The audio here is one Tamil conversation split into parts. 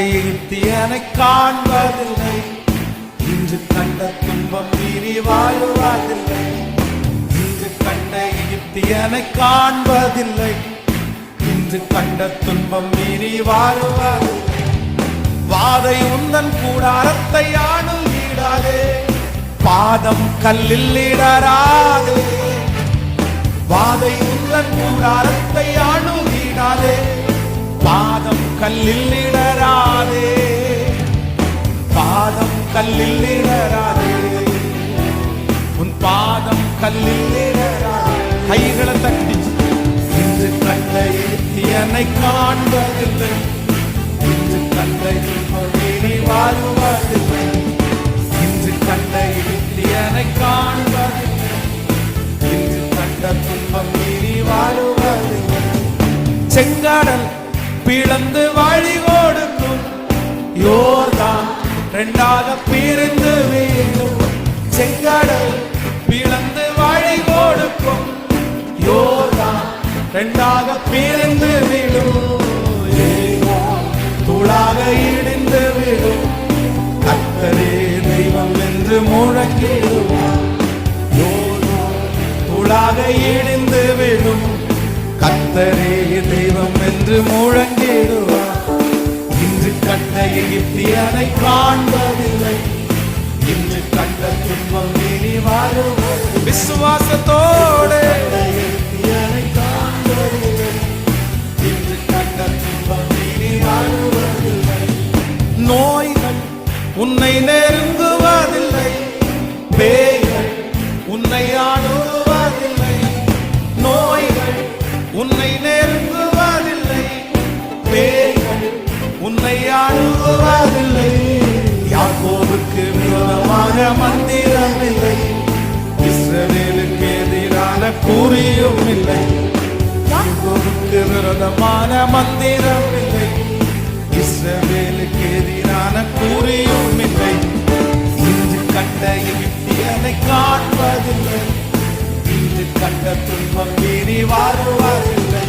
எகிப்தியனை காண்பதில்லை. இன்று கண்ட துன்பம் மீறி வாழ்வதில்லை. இன்று கண்ட எகிப்தியனை காண்பதில்லை. இன்று கண்ட துன்பம் மீறி வாழ்வதில்லை. வாதை உந்தன் கூடாரத்தை ஆணும் ஆணுகிறாதே பாதம் கல்லில் இடராதே வாதை உந்தன் கூடாரத்தை ஆணும் ஆணுகிறாதே பாதம் கல்லில் இடராதே பாதம் கல்லில் இடராதே உன் பாதம் கல்லில் இடராதே கைகளை தட்டி இன்று கண்டை என்னை காண்பதில்லை. இன்று கண்டை வாழ்வார் இரண்டாக பிரிந்து வீழும் செங்கடல் பிளந்து வழி கொடுக்கும். யோர்தான் இரண்டாக பிரிந்து விடும் ஏகோ தூளாக இடிந்து விடும் கத்தரே தெய்வம் என்று முழங்கிடுவார் யோர்தா தூளாக இடிந்து விடும் கத்தரே தெய்வம் என்று முழங்கிடுவோம் எகிப்தியனை காண்பதில்லை. இன்று கண்ட துன்பம் இனி வருவது விசுவாசத்தோடு எகிப்தியனை காண்பதில்லை. இன்று கண்ட துன்பம் இனி வருவதில்லை நோய்கள் உன்னை நெருங்குவதில்லை. பேய்கள் சுத்தமான மந்திரம் இல்லை. இஸ்ரவேலுக்கு எதிரான கூறியும் இல்லை. இன்று கண்ட எகிப்தியனை காண்பதில்லை. இன்று கண்ட துன்பம் மீறி வாழ்வதில்லை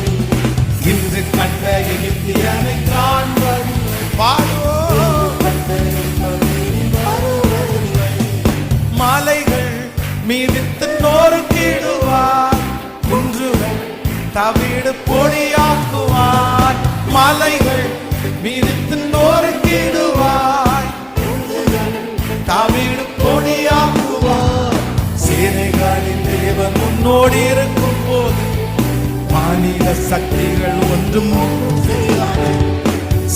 இன்று கண்ட எகிப்தியனை காண்பதில்லை. பாடுவோம் கண்ட துன்பம் மீறி வாழ்வதில்லை குன்றுகள் தவிடு மலைகள் மீதித்து நோருக்கிடுவார் தமிழ் கொடியாக்குவார் சேனைகளின் தேவன் உன்னோடு இருக்கும் போது மாநில சக்திகள் ஒன்றும்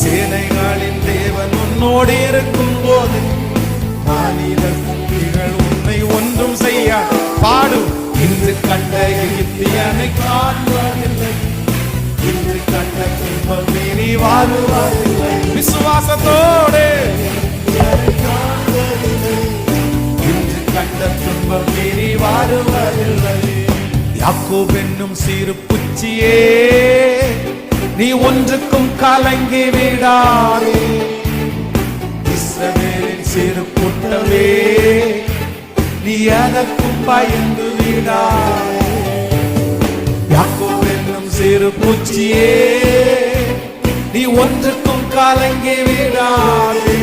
சேனைகளின் தேவன் உன்னோடு இருக்கும் போது மாநில சக்திகள் உன்னை ஒன்றும் செய்ய பாடும் இன்று கண்ட எகிப்தியனை காண்பதில்லை. இன்று கண்ட துன்பம் மீறி வாழுவதில்லை விசுவாசத்தோடு. இன்று கண்ட துன்பம் மீறி வாழுவதில்லை. யாக்கோப் என்னும் சிறு புச்சியே நீ ஒன்றுக்கும் கலங்கி விடாதே. இஸ்ரவேலின் சிறு கூட்டமே நீ எனக்கும் பயந்து விடாதே. யாக்கோப் என்னும் சிறு பூச்சியே நீ ஒன்றுக்கும் கலங்கி விடாதே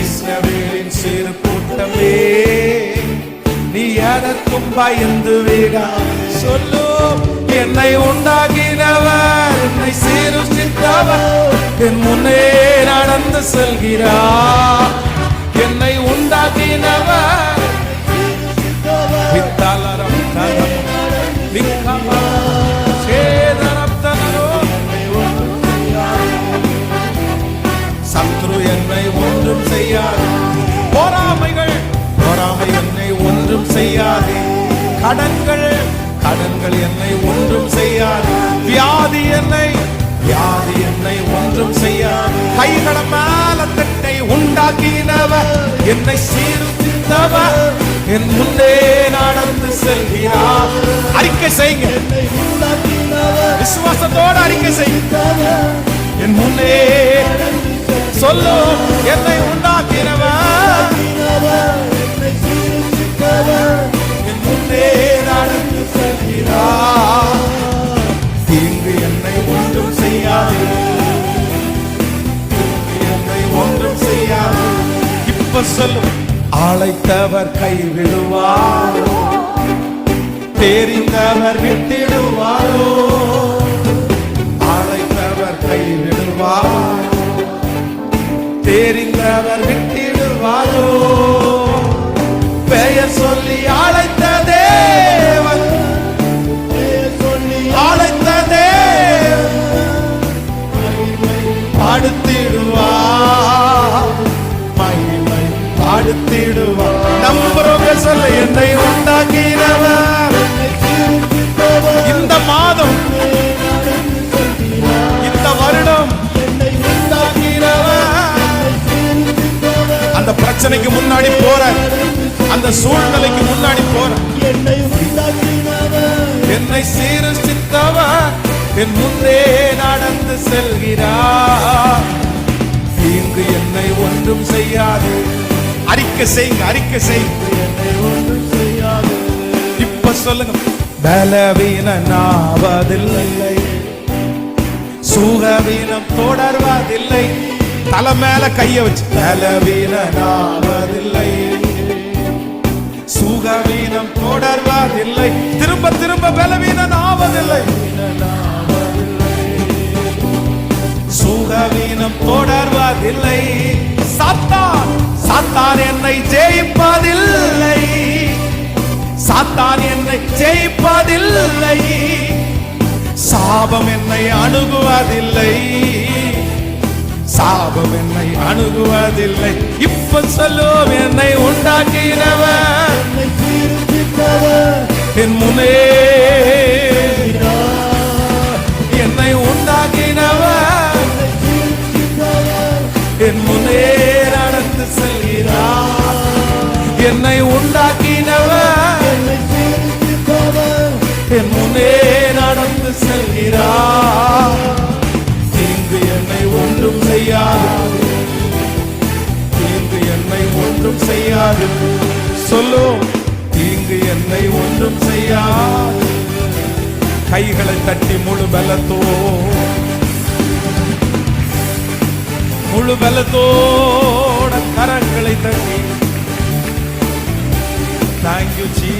இஸ்ரவேலின் சிறு கூட்டமே நீ எதற்கும் பயந்து விடா. சொல்லு என்னை உண்டாகினவர் என்னை சீருஷ்டித்தவர் என் முன்னே நடந்து செல்கிறார் என்னை உண்டாக்கினவர் வித்தாலரம் கடன்கள் கடன்கள் என்னை ஒன்றும் செய்யாது. வியாதி என்னை வியாதி என்னை ஒன்றும் செய்யாது. கைகள மேல தட்டை உண்டாக்கினவர் என்னை சீர்திருத்தவர் என் முன்னே நடந்து செல்கிறார். அறிக்கை செய்யுங்க. விசுவாசத்தோடு அறிக்கை செய்யுங்க. என் முன்னே சொல்லும் என்னை உண்டாக்கினவர் இப்ப சொல்லும் அழைத்தவர் கைவிடுவாரோ? தெரிந்தவர் விட்டிடுவாரோ? அழைத்தவர் கைவிடுவாரோ? தெரிந்தவர் விட்டிடுவாரோ? பெயர் சொல்லி பிரச்சனைக்கு முன்னாடி போற. அந்த சூழ்நிலைக்கு முன்னாடி போற. என்னை சீரசித்தவா என் முன்னே நடந்து செல்கிறார் இங்கு என்னை ஒன்றும் செய்யாது. அறிக்கை செய்யுங்க அறிக்கை செய்யுங்க. என்னை ஒன்றும் செய்யாது இப்ப சொல்லுங்க. பலவீனாவதில்லை சுகவீனம் தொடர்வதில்லை. தலை மேல கைய வச்சு. பலவீனாவதில்லை சுகவீனம் தொடர்வதில்லை. திரும்ப திரும்ப பலவீனம் ஆவதில்லை சுகவீனம் தொடர்வதில்லை. சாத்தான் சாத்தான் என்னை ஜெயிப்பதில்லை. சாத்தான் என்னை ஜெயிப்பதில்லை. சாபம் என்னை அணுகுவதில்லை. சாபம் என்னை அணுகுவதில்லை. இப்ப சொல்லும் என்னை உண்டாக்கினவர். என் முனே கைகளை தட்டி முழு பலத்தோ முழு பலத்தோட கரங்களை தட்டி. தேங்க்யூ ஜீ